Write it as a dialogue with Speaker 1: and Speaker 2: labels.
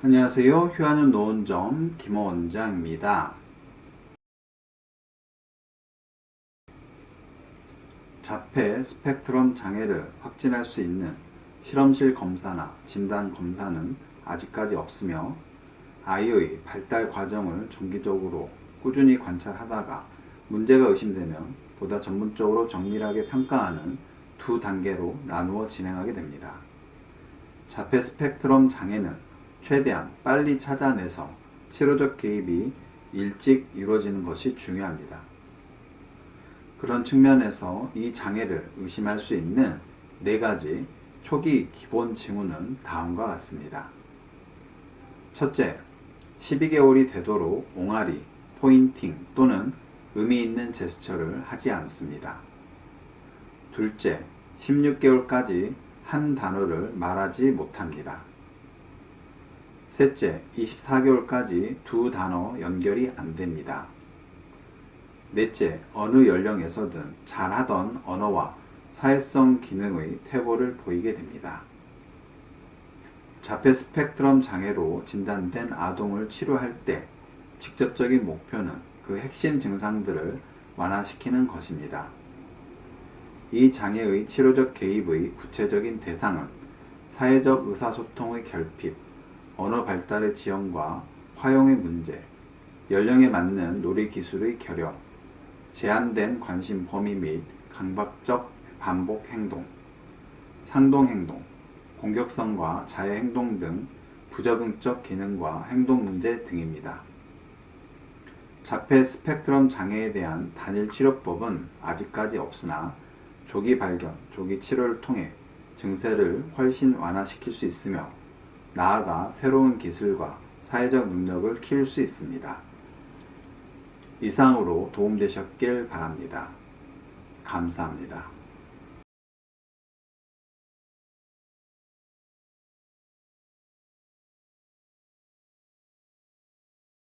Speaker 1: 안녕하세요. 휴하는 노원점 김호 원장입니다. 자폐 스펙트럼 장애를 확진할 수 있는 실험실 검사나 진단 검사는 아직까지 없으며 아이의 발달 과정을 정기적으로 꾸준히 관찰하다가 문제가 의심되면 보다 전문적으로 정밀하게 평가하는 두 단계로 나누어 진행하게 됩니다. 자폐 스펙트럼 장애는 최대한 빨리 찾아내서 치료적 개입이 일찍 이루어지는 것이 중요합니다. 그런 측면에서 이 장애를 의심할 수 있는 네 가지 초기 기본 징후는 다음과 같습니다. 첫째, 12개월이 되도록 옹알이, 포인팅 또는 의미 있는 제스처를 하지 않습니다. 둘째, 16개월까지 한 단어를 말하지 못합니다. 셋째, 24개월까지 두 단어 연결이 안 됩니다. 넷째, 어느 연령에서든 잘하던 언어와 사회성 기능의 퇴보를 보이게 됩니다. 자폐 스펙트럼 장애로 진단된 아동을 치료할 때 직접적인 목표는 그 핵심 증상들을 완화시키는 것입니다. 이 장애의 치료적 개입의 구체적인 대상은 사회적 의사소통의 결핍, 언어 발달의 지연과 화용의 문제, 연령에 맞는 놀이 기술의 결여, 제한된 관심 범위 및 강박적 반복 행동, 상동 행동, 공격성과 자해 행동 등 부적응적 기능과 행동 문제 등입니다. 자폐 스펙트럼 장애에 대한 단일 치료법은 아직까지 없으나 조기 발견, 조기 치료를 통해 증세를 훨씬 완화시킬 수 있으며 나아가 새로운 기술과 사회적 능력을 키울 수 있습니다. 이상으로 도움되셨길 바랍니다. 감사합니다.